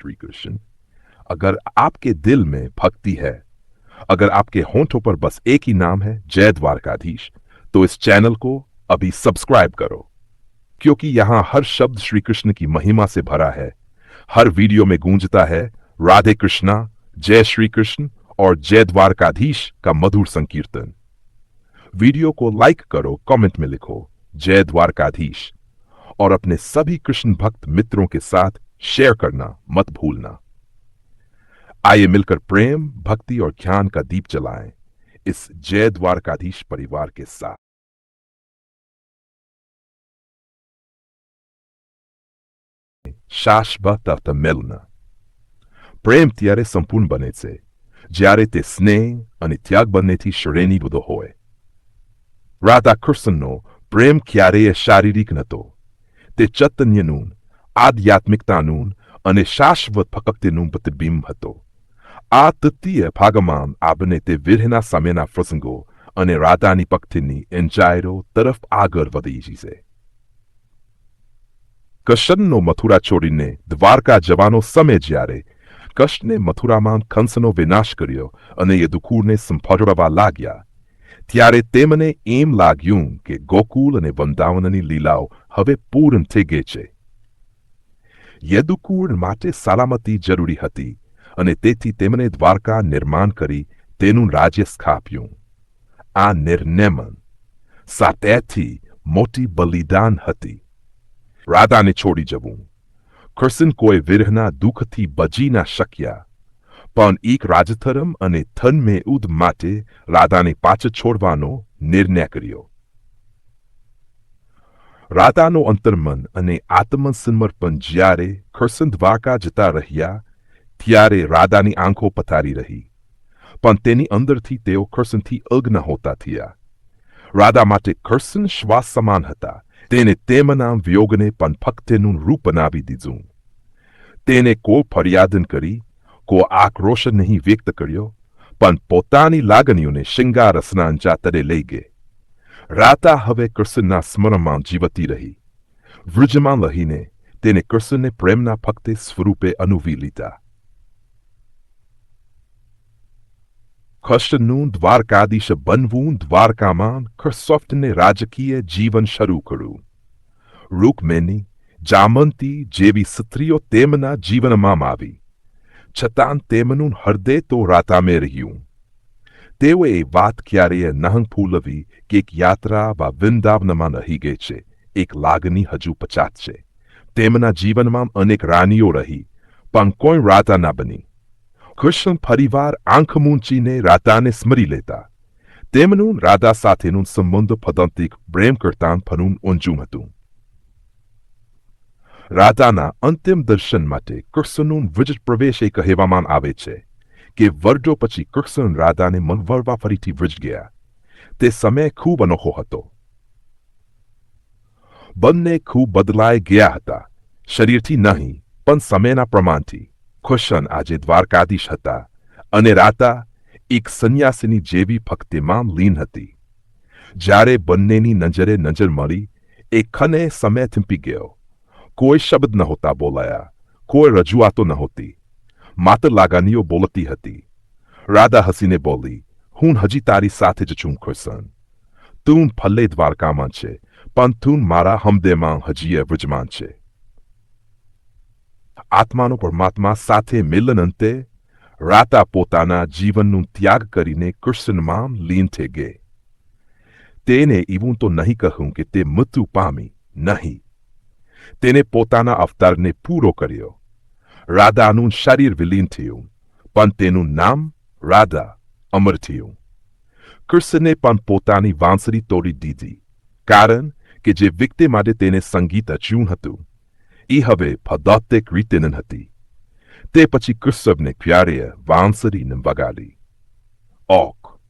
श्री कृष्ण, अगर आपके दिल में भक्ति है, अगर आपके होंठों पर बस एक ही नाम है, जय द्वारकाधीश तो इस चैनल को अभी सब्सक्राइब करो, क्योंकि यहाँ हर शब्द श्री कृष्ण की महिमा से भरा है। हर वीडियो में गूंजता है, राधे कृष्णा, जय श्री कृष्ण और जय द्वारकाधीश का मधुर संकीर्तन। वीडियो को लाइक करो, कमेंट में लिखो, जय द्वारकाधीश, और अपने सभी कृष्ण भक्त मित्रों के साथ शेयर करना मत भूलना आइए मिलकर प्रेम भक्ति और ज्ञान का दीप जलाएं इस जय द्वारकाधीश परिवार के साथ શાશ્વત મિલન પ્રેમ ત્યારે સંપૂર્ણ બને છે જ્યારે તે સ્નેહ અને ત્યાગ બંનેથી શ્રેણીબદ્ધ હોય રાધા કૃષ્ણનો પ્રેમ ક્યારેય શારીરિક નહોતો તે ચૈતન્યનું આધ્યાત્મિકતાનું અને શાશ્વત ફકક્તિનું પ્રતિબિંબ હતો આ તૃતીય ભાગમાં આપણે તે વિરહના સમયના પ્રસંગો અને રાધાની પક્ષીની એન્જાયરો તરફ આગળ વધી છે કૃષ્ણનો મથુરા છોડીને દ્વારકા જવાનો સમય જ્યારે કૃષ્ણે મથુરામાં કંસનો વિનાશ કર્યો અને યદુકુળને સંભળવા લાગ્યા ત્યારે તેમને એમ લાગ્યું કે ગોકુલ અને વંદાવનની લીલાઓ હવે પૂર્ણ થઈ ગઈ છે યદુકુળ માટે સલામતી જરૂરી હતી અને તેથી તેમણે દ્વારકા નિર્માણ કરી તેનું રાજ્ય સ્થાપ્યું. આ નિર્નેમન સાતેથી મોટી બલિદાન હતી. રાધાને છોડી જવું. કૃષ્ણ કોઈ વિરહના દુઃખથી બજી ના શક્યા. પણ એક રાજધર્મ અને ધન મેઉદ માટે રાધાને પાછળ છોડવાનો નિર્ણય કર્યો. રાધાનો અંતર્મન અને આત્મસમર્પણ જ્યારે દ્વારકા જતા રહ્યા, ત્યારે રાધાની આંખો પથારી રહી. પણ તેની અંદરથી તેઓ કરસનથી અગ્ન હોતા થયા. રાધા માટે કરસન શ્વાસ સમાન હતા. તેને તેમના વ્યોગને પણ ફક્તનું રૂપ બનાવી દીધું. તેને કો ફરિયાદન કરી કો આક્રોશ નહીં વ્યક્ત કર્યો, પણ પોતાની લાગણીઓને શિંગાર સ્નાન તરે લઈ ગઈ. રાતા હવે કૃષ્ણના સ્મરણમાં જીવતી રહી. વૃજમાં લહીને તેને કૃષ્ણને પ્રેમના ફક્તે સ્વરૂપે અનુવી લીધા. કૃષ્ણનું દ્વારકાધીશ બનવું દ્વારકામાં કૃષ્ણને રાજકીય જીવન શરૂ કર્યું. રૂકમેની જામંતી જેવી સ્ત્રીઓ તેમના જીવનમાં આવી. છતાં તેમનું હૃદય તો રાતામે રહ્યું. તેઓએ વાત ક્યારેય નહં ફૂલવી કે એક યાત્રા વા વૃંદાવનમાં રહી ગઈ છે. એક લાગણી હજુ પચાત છે. તેમના જીવનમાં અનેક રાનીઓ રહી, પણ કોઈ રાતા ના બની. કૃષ્ણ ફરીવાર આંખ મૂંચીને રાધાને સ્મરી લેતા. તેમનું રાધા સાથેનું સંબંધ પદંતિક પ્રેમ કરતાં ફનું ઊંચું હતું. રાધાના અંતિમ દર્શન માટે કૃષ્ણનું વિજ પ્રવેશ એ કહેવામાં આવે છે. કે વર્ષો પછી કૃષ્ણ રાધાને મનવરવા ફરીથી વ્રજ ગયા. તે સમય ખૂબ અનોખો હતો. બંને ખૂબ બદલાઈ ગયા હતા. શરીરથી નહીં, પણ સમયના પ્રમાણથી. ખુશન આજે દ્વારકાધીશ હતા અને રાતા એક સંન્યાસીની જેવી ભક્તિમાં લીન હતી. જ્યારે બંનેની નજરે નજર મળી, એ ખને સમય થીંપી ગયો. કોઈ શબ્દ નહોતા બોલાયા, કોઈ રજૂઆતો નહોતી. માત્ર લાગાનીઓ બોલતી હતી. રાધા હસીને બોલી, હું હજી તારી સાથે જ છું ખુરસન તું ભલે દ્વારકામાં છે, પણ તું મારા હમદેમાં હજી વિજમાન છે. આત્માનો પરમાત્મા સાથે મિલન અંતે, રાતા પોતાના જીવનનું ત્યાગ કરીને કૃષ્ણમાં લીન થઈ ગઈ તેને એવું તો નહીં કહું કે તે મૃત્યુ પામી નહીં. તેને પોતાના અવતારને પૂરો કર્યો. રાધાનું શરીર વિલીન થયું, પણ તેનું નામ રાધા અમર થયું. કૃષ્ણને પણ પોતાની વાંસરી તોડી દીધી, કારણ કે જે વ્યક્તિ માટે તેને સંગીત અચ્યું હતું, એ હવે પદાર્થિક રીતે હતી. તે પછી કૃષ્ણને ક્યારે વાંસરીને વગાડી. ઓક,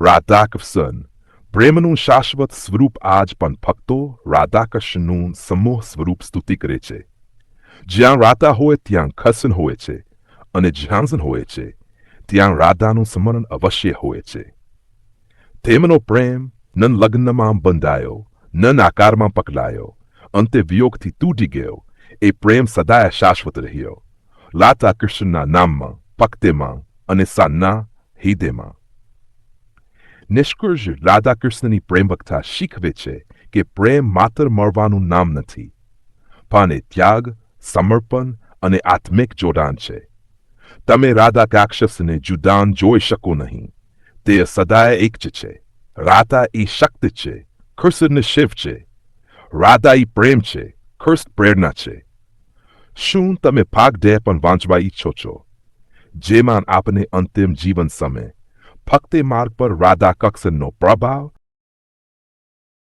રાધાકૃષ્ણ, પ્રેમનું શાશ્વત સ્વરૂપ આજ પણ ભક્તો રાધાકૃષ્ણનું સમૂહ સ્વરૂપ સ્તુતિ કરે છે. જ્યાં રાતા હોય ત્યાં ખસન હોય છે અને જ્યાં હોય છે ત્યાં રાધાનું સ્મરણ અવશ્ય હોય છે તેમનો પ્રેમ ન લગ્નમાં બંધાયો ન આકારમાં પકડાયો અંતે વિયોગથી તૂટી ગયો એ પ્રેમ સદાય શાશ્વત રહ્યો લાતા કૃષ્ણના નામમાં પક્તેમાં અને સાન્ના હિદેમાં નિષ્કર્ષ રાધા કૃષ્ણની પ્રેમ ભક્તા શીખવે છે કે પ્રેમ માત્ર મળવાનું નામ નથી પણ એ ત્યાગ સમર્પણ અને આત્મિક જોડાણ છે. તમે રાધા રાક્ષસને જુદાન જોઈ શકો નહીં. તે સદાય એક જ છે. રાધા એ શક્તિ છે. કૃષ્ણ શિવ છે. રાધા એ પ્રેમ છે. કૃષ્ણ પ્રેરણા છે. શું તમે ભાગ ડે પણ વાંચવા ઈચ્છો છો? જેમાં આપણે અંતિમ જીવન સમય, ફક્ત માર્ગ પર રાધા કક્ષનનો પ્રભાવ